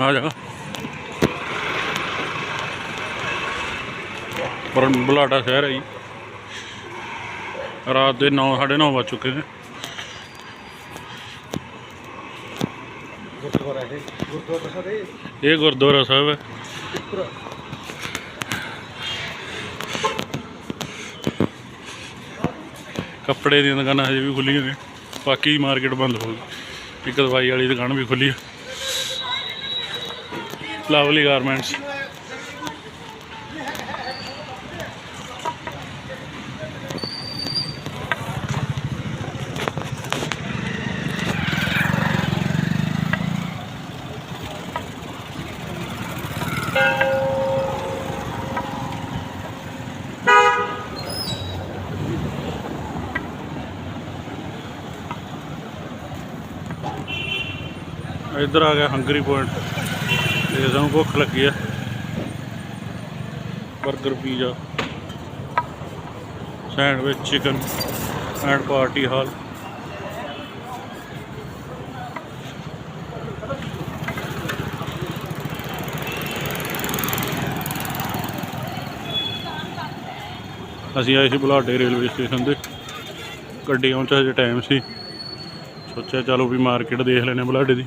ਆ ਜਾ। ਪਰ ਬੁਲਾਡਾ ਸ਼ਹਿਰ ਹੈ ਜੀ। ਰਾਤ ਦੇ 9 9:30 ਵੱਜ ਚੁੱਕੇ ਨੇ। ਇਹ ਗੁਰਦੁਆਰਾ ਸਾਹਿਬ ਹੈ। ਕੱਪੜੇ ਦੀਆਂ ਦੁਕਾਨਾਂ ਹਜੇ ਵੀ ਖੁੱਲੀਆਂ ਨੇ। ਬਾਕੀ ਮਾਰਕੀਟ ਬੰਦ ਹੋ ਗਈ। ਇੱਕ ਦਵਾਈ ਵਾਲੀ ਦੁਕਾਨ ਵੀ ਖੁੱਲੀ ਹੈ। Lovely Garments. ਇੱਧਰ ਆ ਗਿਆ ਹੰਗਰੀ ਪੁਆਇੰਟ ਤੇ ਸਾਨੂੰ ਭੁੱਖ ਲੱਗੀ ਆ। 버ਗਰ pizza, sandwich, chicken and party hall. ਅਸੀਂ ਆਏ ਸੀ ਬੁਲਾਡੇ ਰੇਲਵੇ ਸਟੇਸ਼ਨ ਤੇ। ਗੱਡੀ ਆਉਣ ਚ ਹਜੇ ਟਾਈਮ ਸੀ। ਸੋਚਿਆ ਚਲੋ ਵੀ ਮਾਰਕੀਟ ਦੇਖ ਲੈਨੇ ਬੁਲਾਡੇ ਦੀ।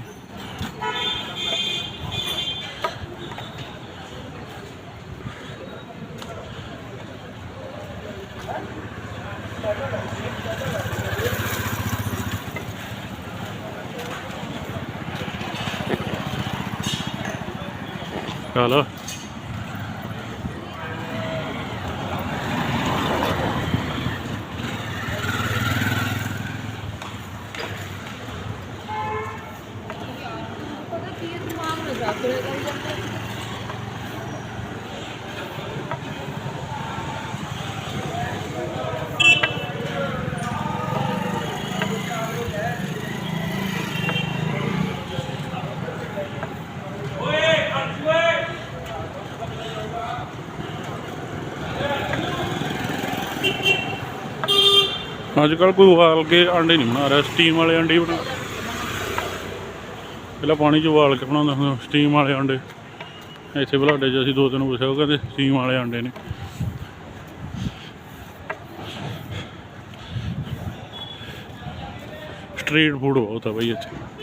ਚਲੋ ਅੱਜ ਕੱਲ ਕੋਈ ਉਬਾਲ ਕੇ ਆਂਡੇ ਨਹੀਂ ਬਣਾ ਰਿਹਾ ਸਟੀਮ ਵਾਲੇ ਆਂਡੇ ਹੀ ਬਣਾ ਪਹਿਲਾਂ ਪਾਣੀ 'ਚ ਉਬਾਲ ਕੇ ਬਣਾਉਂਦਾ ਹੁੰਦਾ ਸਟੀਮ ਵਾਲੇ ਆਂਡੇ ਇੱਥੇ ਬਲਾਡੇ 'ਚ ਅਸੀਂ ਦੋ ਤਿੰਨ ਪੁੱਛਿਆ ਉਹ ਕਹਿੰਦੇ ਸਟੀਮ ਵਾਲੇ ਆਂਡੇ ਨੇ। ਸਟਰੀਟ ਫੂਡ ਬਹੁਤ ਆ ਬਈ ਇੱਥੇ।